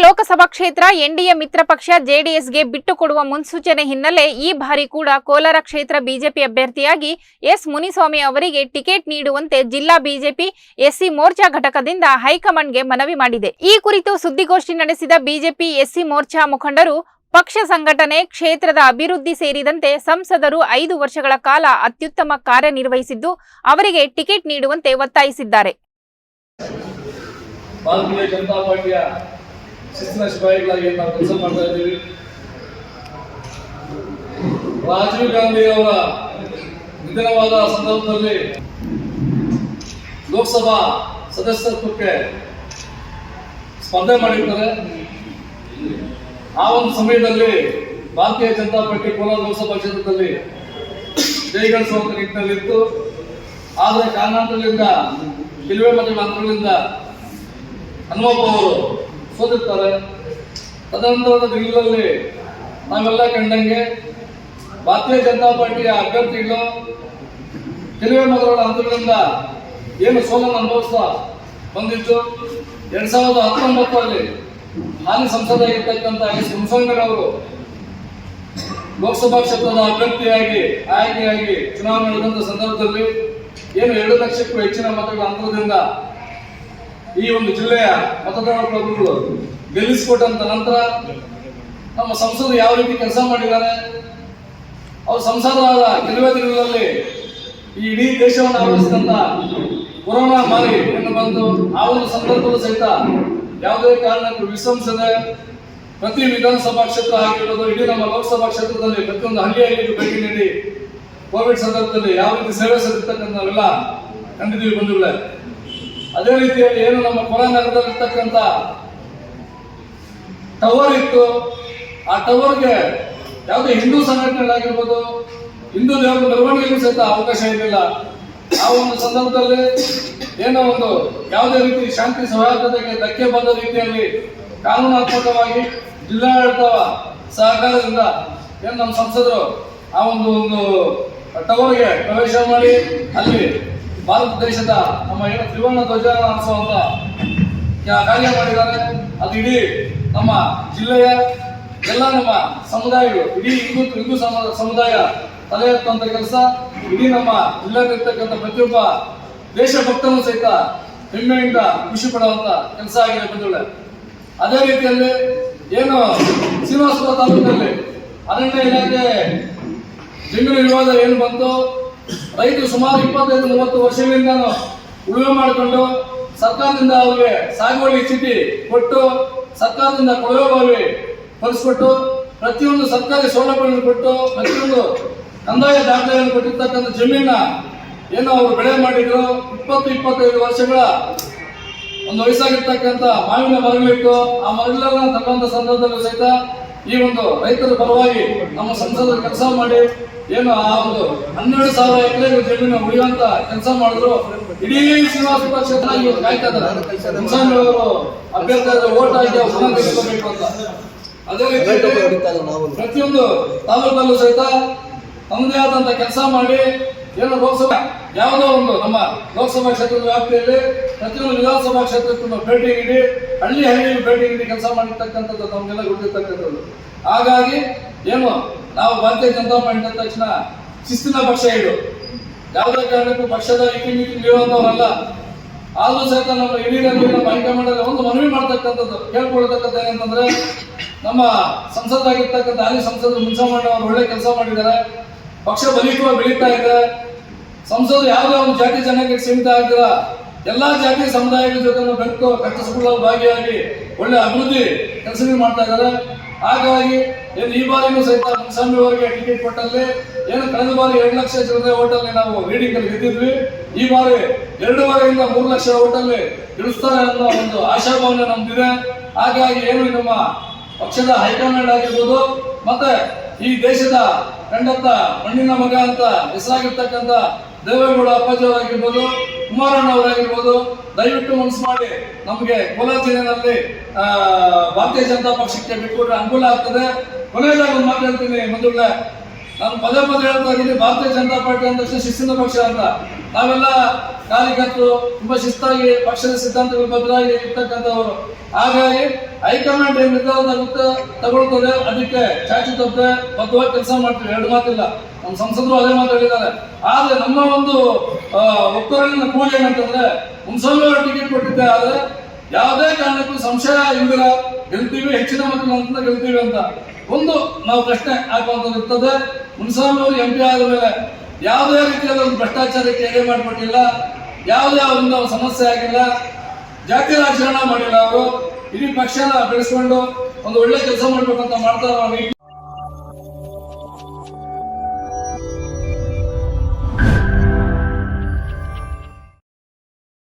ಲೋಕಸಭಾ ಕ್ಷೇತ್ರ, ಎನ್ಡಿಎ ಮಿತ್ರ ಪಕ್ಷ, ಜೆಡಿಎಸ್ಗೆ ಬಿಟ್ಟು ಕೊಡುವ ಮುನ್ಸೂಚನೆ ಹಿನ್ನೆಲೆ ಈ ಬಾರಿ ಕೂಡ ಕೋಲಾರ ಕ್ಷೇತ್ರ ಬಿಜೆಪಿ ಅಭ್ಯರ್ಥಿಯಾಗಿ ಎಸ್. ಮುನಿಸ್ವಾಮಿ ಅವರಿಗೆ ಟಿಕೆಟ್ ನೀಡುವಂತೆ ಜಿಲ್ಲಾ ಬಿಜೆಪಿ ಎಸ್ಸಿ ಮೋರ್ಚಾ ಘಟಕದಿಂದ ಹೈಕಮಾಂಡ್ಗೆ ಮನವಿ ಮಾಡಿದೆ. ಈ ಕುರಿತು ಸುದ್ದಿಗೋಷ್ಠಿ ನಡೆಸಿದ ಬಿಜೆಪಿ ಎಸ್ಸಿ ಮೋರ್ಚಾ ಮುಖಂಡರು, ಪಕ್ಷ ಸಂಘಟನೆ ಕ್ಷೇತ್ರದ ಅಭಿವೃದ್ಧಿ ಸೇರಿದಂತೆ ಸಂಸದರು ಐದು ವರ್ಷಗಳ ಕಾಲ ಅತ್ಯುತ್ತಮ ಕಾರ್ಯನಿರ್ವಹಿಸಿದ್ದು, ಅವರಿಗೆ ಟಿಕೆಟ್ ನೀಡುವಂತೆ ಒತ್ತಾಯಿಸಿದ್ದಾರೆ. ಭಾರತೀಯ ಜನತಾ ಪಾರ್ಟಿಯ ಶಿಸ್ತಿನ ಸಿಪಾಯಿಗಳಾಗಿ ನಾವು ಕೆಲಸ ಮಾಡ್ತಾ ಇದ್ದೀವಿ. ರಾಜೀವ್ ಗಾಂಧಿ ಅವರ ನಿಧನವಾದ ಸಂದರ್ಭದಲ್ಲಿ ಲೋಕಸಭಾ ಸದಸ್ಯತ್ವಕ್ಕೆ ಸ್ಪರ್ಧೆ ಮಾಡಿರ್ತಾರೆ. ಆ ಒಂದು ಸಮಯದಲ್ಲಿ ಭಾರತೀಯ ಜನತಾ ಪಾರ್ಟಿ ಕೋಲಾರ ಲೋಕಸಭಾ ಕ್ಷೇತ್ರದಲ್ಲಿ ಜಯಗಳಿಸುವಂತ ನಿಟ್ಟಿನಲ್ಲಿತ್ತು. ಆದರೆ ಕಾರಣಾಂತರಗಳಿಂದ ಕೆಲವೇ ಮತಗಳ ಅಂತರಗಳಿಂದ ಹನುಮಪ್ಪ ಅವರು ಸೋತಿರ್ತಾರೆ. ತದನಂತರದ ದಿನಗಳಲ್ಲಿ ನಾವೆಲ್ಲ ಕಂಡಂಗೆ ಭಾರತೀಯ ಜನತಾ ಪಾರ್ಟಿಯ ಅಭ್ಯರ್ಥಿಗಳು ಕೆಲವೇ ಮತಗಳ ಹಂತಗಳಿಂದ ಏನು ಸೋಲನ್ನು ಅನುಭವಿಸ್ತಾ ಬಂದಿತ್ತು ಎರಡ್ ಸಾವಿರದ ಹತ್ತೊಂಬತ್ತರಲ್ಲಿ ಹಾಲಿ ಸಂಸದರಾಗಿರ್ತಕ್ಕಂಥ ಎಸ್. ಅವರು ಲೋಕಸಭಾ ಕ್ಷೇತ್ರದ ಅಭ್ಯರ್ಥಿಯಾಗಿ, ಆಯ್ಕೆಯಾಗಿ ಚುನಾವಣೆ ನಡೆದಂತ ಸಂದರ್ಭದಲ್ಲಿ ಏನು ಎರಡು ಲಕ್ಷಕ್ಕೂ ಹೆಚ್ಚಿನ ಮತಗಳ ಅಂತರದಿಂದ ಈ ಒಂದು ಜಿಲ್ಲೆಯ ಮತದಾರರು ಗೆಲ್ಲಿಸಿಕೊಟ್ಟಂತ ನಂತರ ನಮ್ಮ ಸಂಸದರು ಯಾವ ರೀತಿ ಕೆಲಸ ಮಾಡಿದ್ದಾರೆ? ಅವರು ಸಂಸದರಾದ ಕೆಲವೇ ದಿನಗಳಲ್ಲಿ ಈ ಇಡೀ ದೇಶವನ್ನು ಆವರಿಸಿದಂತ ಕೊರೋನಾ ಮಾರಿ ಎಂದು ಬಂದು ಆ ಒಂದು ಸಂದರ್ಭದ ಸಹಿತ ಯಾವುದೇ ಕಾರಣಕ್ಕೂ ವಿಶ್ರಮಿಸದೆ ಪ್ರತಿ ವಿಧಾನಸಭಾ ಕ್ಷೇತ್ರ ಆಗಿರ್ಬೋದು ಇಡೀ ನಮ್ಮ ಲೋಕಸಭಾ ಕ್ಷೇತ್ರದಲ್ಲಿ ಪ್ರತಿಯೊಂದು ಹಳ್ಳಿ ಹಳ್ಳಿಗೂ ಭೇಟಿ ನೀಡಿ ಕೋವಿಡ್ ಸಂದರ್ಭದಲ್ಲಿ ಯಾವ ರೀತಿ ಸೇವೆ ಸಲ್ಲಿಸತಕ್ಕಂಥವೆಲ್ಲ ಕಂಡಿದ್ದೀವಿ ಬಂಧುಗಳೇ. ಅದೇ ರೀತಿಯಲ್ಲಿ ಏನು ನಮ್ಮ ಕೊರ ನಗರದಲ್ಲಿರ್ತಕ್ಕಂಥ ಟವರ್ ಇತ್ತು. ಆ ಟವರ್ಗೆ ಯಾವುದೇ ಹಿಂದೂ ಸಂಘಟನೆಗಳಾಗಿರ್ಬೋದು, ಹಿಂದೂ ದೇವರ ಮೆರವಣಿಗೆಗೂ ಸಹಿತ ಅವಕಾಶ ಇರಲಿಲ್ಲ. ಆ ಒಂದು ಸಂದರ್ಭದಲ್ಲಿ ಏನೋ ಒಂದು ಯಾವುದೇ ರೀತಿ ಶಾಂತಿ ಸೌಹಾರ್ದತೆಗೆ ಧಕ್ಕೆ ಬಂದ ರೀತಿಯಲ್ಲಿ ಕಾನೂನಾತ್ಮಕವಾಗಿ ಜಿಲ್ಲಾಡಳಿತ ಸಹಕಾರದಿಂದ ಏನು ನಮ್ಮ ಸಂಸದರು ಆ ಒಂದು ಒಂದು ಟವರ್ಗೆ ಪ್ರವೇಶ ಮಾಡಿ ಅಲ್ಲಿ ಭಾರತ ದೇಶದ ನಮ್ಮ ಏನು ತ್ರಿವರ್ಣ ಧ್ವಜ ಯಾ- ಕಾರ್ಯ ಮಾಡಿದ್ದಾರೆ. ಅದು ಇಡೀ ನಮ್ಮ ಜಿಲ್ಲೆಯ ಎಲ್ಲ ನಮ್ಮ ಸಮುದಾಯಗಳು, ಇಡೀ ಹಿಂದೂ ಹಿಂದೂ ಸಮ- ಸಮುದಾಯ ತಲೆ ಎತ್ತುವಂತ ಕೆಲಸ, ಇಡೀ ನಮ್ಮ ಜಿಲ್ಲೆಯಲ್ಲಿರ್ತಕ್ಕಂಥ ಪ್ರತಿಯೊಬ್ಬ ದೇಶಭಕ್ತನು ಸಹಿತ ಹೆಮ್ಮೆಯಿಂದ ಖುಷಿ ಪಡುವಂತ ಕೆಲಸ ಆಗಿದೆ ಬಂಧುಗಳೇ. ಅದೇ ರೀತಿಯಲ್ಲಿ ಏನು ಶ್ರೀನಿವಾಸಪುರ ತಾಲೂಕಿನಲ್ಲಿ ಅರಣ್ಯ ಇಲಾಖೆ ಜಮೀನು ವಿವಾದ ಏನು ಬಂತು? ರೈತರು ಸುಮಾರು ಇಪ್ಪತ್ತೈದು ಮೂವತ್ತು ವರ್ಷಗಳಿಂದ ಉಳುಮೆ ಮಾಡಿಕೊಂಡು ಸರ್ಕಾರದಿಂದ ಅವರಿಗೆ ಸಾಗುವಳಿ ಚೀಟಿ ಕೊಟ್ಟು ಸರ್ಕಾರದಿಂದ ಕೊಳವೆ ಬಾವಿ ಕೊಡಿಸ್ಕೊಟ್ಟು ಪ್ರತಿಯೊಂದು ಸರ್ಕಾರಿ ಸೌಲಭ್ಯಗಳನ್ನು ಕೊಟ್ಟು ಪ್ರತಿಯೊಂದು ಕಂದಾಯ ದಾಖಲೆಯನ್ನು ಕೊಟ್ಟಿರ್ತಕ್ಕಂಥ ಜಮೀನ ಏನು ಅವರು ಬೆಳೆ ಮಾಡಿದ್ರು. ಇಪ್ಪತ್ತು, ಇಪ್ಪತ್ತೈದು ವರ್ಷಗಳ ಒಂದು ವಯಸ್ಸಾಗಿರ್ತಕ್ಕಂಥ ಮಾವಿನ ಮರಗಳಿತ್ತು. ಆ ಮರಗಳನ್ನು ತಕ್ಕಂಥ ಸಂದರ್ಭದಲ್ಲೂ ಸಹಿತ ಈ ಒಂದು ರೈತರ ಪರವಾಗಿ ನಮ್ಮ ಸಂಸದರು ಕೆಲಸ ಮಾಡಿ ಏನು ಆ ಒಂದು ಹನ್ನೆರಡು ಸಾವಿರ ಎಕರೆ ಜಮೀನು ಉಳಿಯುವಂತ ಕೆಲಸ ಮಾಡಿದ್ರು. ಇಡೀ ಶ್ರೀನಿವಾಸಪುರ ಕ್ಷೇತ್ರ ಇವತ್ತು ಕಾಯ್ತಾ ಇದ್ದಾರೆ. ಅವರು ಅಭ್ಯರ್ಥಿ ಓಟ್ ಹಾಕಿ ಪುನಃ ಗೆಲ್ಲಿಸಬೇಕು ಅಂತ. ಅದೇ ರೀತಿ ಪ್ರತಿಯೊಂದು ತಾಲೂಕಲ್ಲೂ ಸಹಿತ ತಮ್ಮದೇ ಆದಂತ ಕೆಲಸ ಮಾಡಿ ಏನು ಲೋಕಸಭಾ ಯಾವುದೋ ಒಂದು ನಮ್ಮ ಲೋಕಸಭಾ ಕ್ಷೇತ್ರದ ವ್ಯಾಪ್ತಿಯಲ್ಲಿ ಪ್ರತಿಯೊಂದು ವಿಧಾನಸಭಾ ಕ್ಷೇತ್ರಕ್ಕೂ ಭೇಟಿ ನೀಡಿ ಹಳ್ಳಿ ಹಳ್ಳಿ ಭೇಟಿ ಇಲ್ಲಿ ಕೆಲಸ ಮಾಡಿರ್ತಕ್ಕಂಥದ್ದು ನಮಗೆಲ್ಲ ಗೊತ್ತಿರ್ತಕ್ಕಂಥದ್ದು. ಹಾಗಾಗಿ ಏನು, ನಾವು ಭಾರತೀಯ ಜನತಾ ಪಾರ್ಟಿ ಅಂದ ತಕ್ಷಣ ಶಿಸ್ತಿನ ಪಕ್ಷ ಇದು. ಯಾವುದೇ ಕಾರಣಕ್ಕೂ ಪಕ್ಷದ ಇರುವಂತವರಲ್ಲ ಆದ್ರೂ ಸಹಿತ ನಮ್ಮ ಇಡೀ ನಮ್ಮ ಹೈಕಮಾಂಡ್ ಅಲ್ಲಿ ಒಂದು ಮನವಿ ಮಾಡ್ತಕ್ಕಂಥದ್ದು ಕೇಳ್ಕೊಳ್ತಕ್ಕಂಥ ಏನಂತಂದ್ರೆ, ನಮ್ಮ ಸಂಸದಾಗಿರ್ತಕ್ಕಂಥ ಹಾಲಿ ಸಂಸದರು ಮುನ್ಸಮಣ್ಣ ಅವರು ಒಳ್ಳೆ ಕೆಲಸ ಮಾಡಿದ್ದಾರೆ. ಪಕ್ಷ ಬಲಿಷ್ಠವಾಗಿ ಬೆಳೀತಾ ಇದೆ. ಸಂಸದರು ಯಾವುದೇ ಒಂದು ಜಾತಿ ಜನಕ್ಕೆ ಸೀಮಿತ ಆಗಿಲ್ಲ ಎಲ್ಲಾ ಜಾತಿ ಸಮುದಾಯಗಳ ಜೊತೆ ಬೆರೆತು ಕಟ್ಟಿಸಿಕೊಳ್ಳಲು ಭಾಗಿಯಾಗಿ ಒಳ್ಳೆ ಅಭಿವೃದ್ಧಿ ಕೆಲಸಗಳು ಮಾಡ್ತಾ ಇದ್ದಾರೆ. ಹಾಗಾಗಿ ಏನು ಈ ಬಾರಿನೂ ಸಹಿತ ಮುನ್ಸ್ವಾಮಿ ಟಿಕೆಟ್ ಕೊಟ್ಟಲ್ಲಿ ಏನು ಕಳೆದ ಬಾರಿ ಎರಡು ಲಕ್ಷ ಜನರ ಹೋಟೆಲ್ ನಾವು ರೀಡಿಂಗ್ ಅಲ್ಲಿ ಗೆದ್ದಿದ್ವಿ. ಈ ಬಾರಿ ಎರಡೂವರೆಯಿಂದ ಮೂರು ಲಕ್ಷ ಹೋಟೆಲ್ ಗೆಲ್ಲಿಸ್ತಾರೆ ಅನ್ನೋ ಒಂದು ಆಶಾಭಾವನೆ ನಮ್ದಿದೆ. ಹಾಗಾಗಿ ಏನು ನಮ್ಮ ಪಕ್ಷದ ಹೈಕಮಾಂಡ್ ಆಗಿರ್ಬೋದು, ಮತ್ತೆ ಈ ದೇಶದ ಕಂಡಂತ ಮಣ್ಣಿನ ಮಗ ಅಂತ ಹೆಸರಾಗಿರ್ತಕ್ಕಂಥ ದೇವೇಗೌಡ ಅಪ್ಪಾಜಿ ಅವರಾಗಿರ್ಬೋದು, ಕುಮಾರಣ್ಣ ಅವರಾಗಿರ್ಬೋದು, ದಯವಿಟ್ಟು ಮನಸ್ಸು ಮಾಡಿ ನಮಗೆ ಕೋಲಾರ ಜಿಲ್ಲೆಯಲ್ಲಿ ಭಾರತೀಯ ಜನತಾ ಪಕ್ಷಕ್ಕೆ ಬಿಟ್ಕೊಟ್ರೆ ಅನುಕೂಲ ಆಗ್ತದೆ. ಕೊನೆಯದಾಗಿ ಒಂದು ಮಾತಾಡ್ತೀನಿ ಮೊದಲ ನಾನು ಪದೇ ಪದೇ ಹೇಳ್ತಾ ಇದ್ದೀನಿ, ಭಾರತೀಯ ಜನತಾ ಪಾರ್ಟಿ ಅಂದ ಶಿಸ್ತಿನ ಪಕ್ಷ ಅಂತ ನಾವೆಲ್ಲ ಕಾರ್ಯಕರ್ತರು, ತುಂಬಾ ಶಿಸ್ತಾಗಿ ಪಕ್ಷದ ಸಿದ್ಧಾಂತಗಳು ಬದ್ಧರಾಗಿ ಇರ್ತಕ್ಕಂಥವರು. ಹಾಗಾಗಿ ಹೈಕಮಾಂಡ್ ಏನ್ ನಿರ್ಧಾರ ತಗೊಳ್ತದೆ, ಅದಕ್ಕೆ ಚಾಚು ತಪ್ಪದೆ ಬದ್ಧವಾಗಿ ಕೆಲಸ ಮಾಡ್ತೀವಿ. ಎರಡು ಮಾತಿಲ್ಲ. ನಮ್ಮ ಸಂಸದರು ಅದೇ ಮಾತು ಹೇಳಿದ್ದಾರೆ. ಆದ್ರೆ ನಮ್ಮ ಒಂದು ಒಕ್ಕೂರಿನ ಕೂಲಿ ಏನಂತಂದ್ರೆ ಮುನ್ಸ್ವಾಮಿ ಅವರು ಟಿಕೆಟ್ ಕೊಟ್ಟಿದ್ದೆ, ಆದ್ರೆ ಯಾವುದೇ ಕಾರಣಕ್ಕೂ ಸಂಶಯ ಇಲ್ದಿರ ಗೆಲ್ತೀವಿ, ಹೆಚ್ಚಿನ ಮತಗಳನ್ನು ಗೆಲ್ತೀವಿ ಅಂತ ಒಂದು ನಾವು ಪ್ರಶ್ನೆ ಹಾಕುವಂಥದ್ದು ಇರ್ತದೆ. ಮುನ್ಸ್ವಾಮಿ ಅವರು ಎಂ ಪಿ ಆದ ಮೇಲೆ ಯಾವುದೇ ರೀತಿಯಾದ ಒಂದು ಭ್ರಷ್ಟಾಚಾರಕ್ಕೆ ಎಡೆ ಮಾಡಿಕೊಟ್ಟಿಲ್ಲ, ಯಾವುದೇ ಒಂದು ಸಮಸ್ಯೆ ಆಗಿಲ್ಲ, ಜಾತಿ ರಾಜಕಾರಣ ಮಾಡಿಲ್ಲ ಅವರು, ಇಡೀ ಪಕ್ಷನ ಬೆಳೆಸ್ಕೊಂಡು ಒಂದು ಒಳ್ಳೆ ಕೆಲಸ ಮಾಡಬೇಕಂತ ಮಾಡ್ತಾರೆ